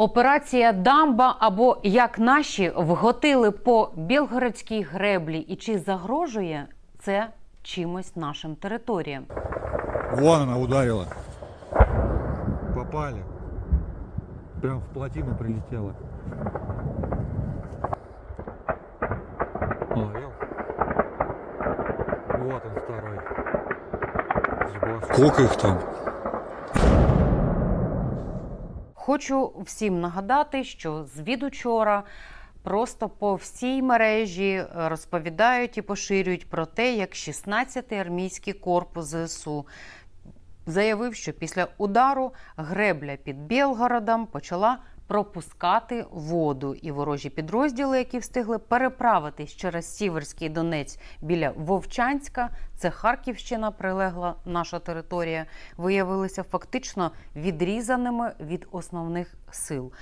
Операція Дамба або як наші вготили по Білгородській греблі, і чи загрожує це чимось нашим територіям? Вон она ударила. Попали. Прям в плотину прилетела. Вот он второй. Сколько их там? Хочу всім нагадати, що звід учора просто по всій мережі е, розповідають і поширюють про те, як 16-й армійський корпус ЗСУ заявив, що після удару гребля під Білгородом почала пропускати воду, і ворожі підрозділи, які встигли переправитись через Сіверський Донець біля Вовчанська, це Харківщина, прилегла наша територія, виявилися фактично відрізаними від основних сил.